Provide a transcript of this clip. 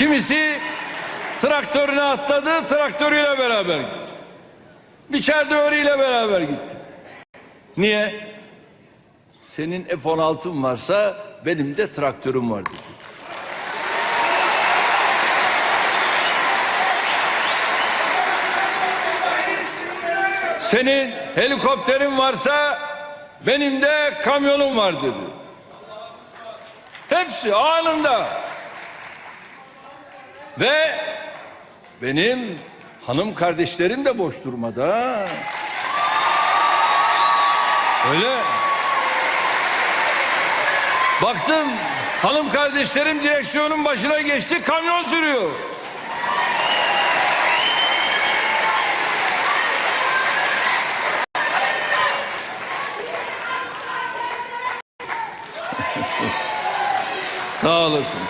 Kimisi traktörüne atladı, traktörüyle beraber gitti. Biçerdöveriyle beraber gitti. Niye? Senin F-16'ın varsa benim de traktörüm var dedi. Senin helikopterin varsa benim de kamyonum var dedi. Hepsi anında. Ve benim hanım kardeşlerim de boş durmadı ha. Öyle. Baktım hanım kardeşlerim direksiyonun başına geçti kamyon sürüyor. Sağ olasın.